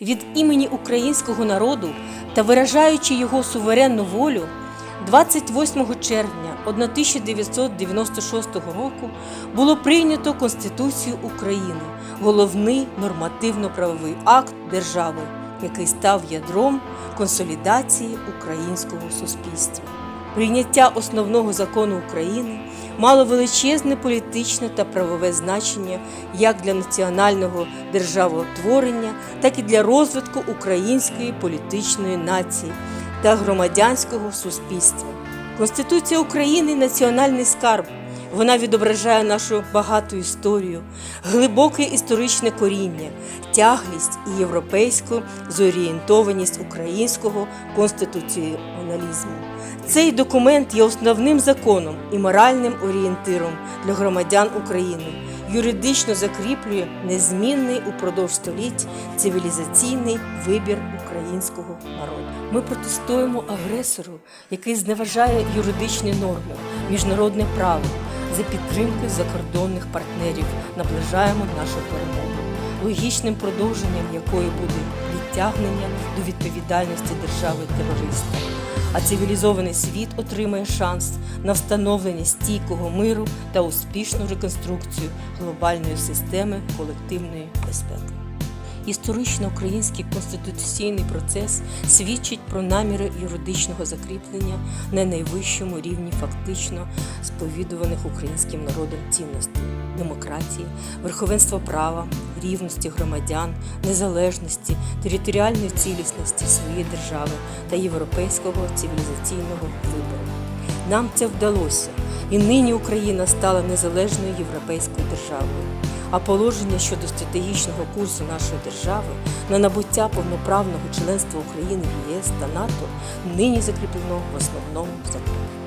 від імені українського народу та виражаючи його суверенну волю, 28 червня 1996 року було прийнято Конституцію України, головний нормативно-правовий акт держави, який став ядром консолідації українського суспільства. Прийняття основного закону України мало величезне політичне та правове значення як для національного державотворення, так і для розвитку української політичної нації та громадянського суспільства. Конституція України національний скарб. Вона відображає нашу багату історію, глибоке історичне коріння, тяглість і європейську зорієнтованість українського конституціоналізму. Цей документ є основним законом і моральним орієнтиром для громадян України, юридично закріплює незмінний упродовж століть цивілізаційний вибір українського народу. Ми протестуємо агресору, який зневажає юридичні норми, міжнародне право. За підтримки закордонних партнерів наближаємо нашу перемогу, логічним продовженням якої буде відтягнення до відповідальності держави-терориста. А цивілізований світ отримає шанс на встановлення стійкого миру та успішну реконструкцію глобальної системи колективної безпеки. Історично український конституційний процес свідчить про наміри юридичного закріплення на найвищому рівні фактично сповідуваних українським народом цінностей демократії, верховенства права, рівності громадян, незалежності, територіальної цілісності своєї держави та європейського цивілізаційного вибору. Нам це вдалося, і нині Україна стала незалежною європейською державою а положення щодо стратегічного курсу нашої держави на набуття повноправного членства України в ЄС та НАТО нині закріплено в основному законі.